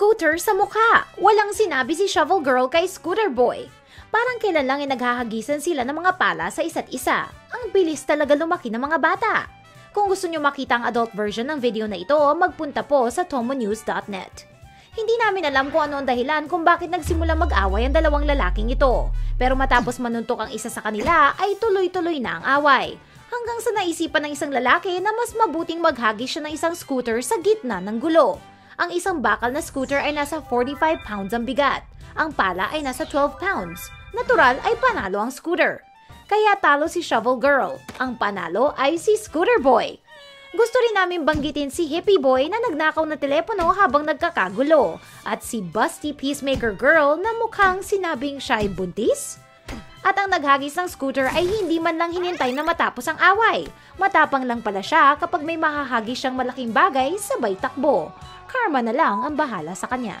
scooter sa mukha. Walang sinabi si Shovel Girl kay Scooter Boy. Parang kailan lang ay naghahagisan sila ng mga pala sa isa't isa. Ang bilis talaga lumaki ng mga bata. Kung gusto nyo makita ang adult version ng video na ito, magpunta po sa tomonews.net. Hindi namin alam kung ano ang dahilan kung bakit nagsimula mag-away ang dalawang lalaking ito. Pero matapos manuntok ang isa sa kanila ay tuloy-tuloy na ang away. Hanggang sa naisipan ng isang lalaki na mas mabuting maghagis siya ng isang scooter sa gitna ng gulo. Ang isang bakal na scooter ay nasa 45 pounds ang bigat. Ang pala ay nasa 12 pounds. Natural ay panalo ang scooter. Kaya talo si Shovel Girl. Ang panalo ay si Scooter Boy. Gusto rin namin banggitin si Hippie Boy na nagnakaw na telepono habang nagkakagulo at si Busty Peacemaker Girl na mukhang sinabing siya ay buntis. At ang naghagis ng scooter ay hindi man lang hinintay na matapos ang away. Matapang lang pala siya kapag may mahahagis siyang malaking bagay sabay takbo. Karma na lang ang bahala sa kanya.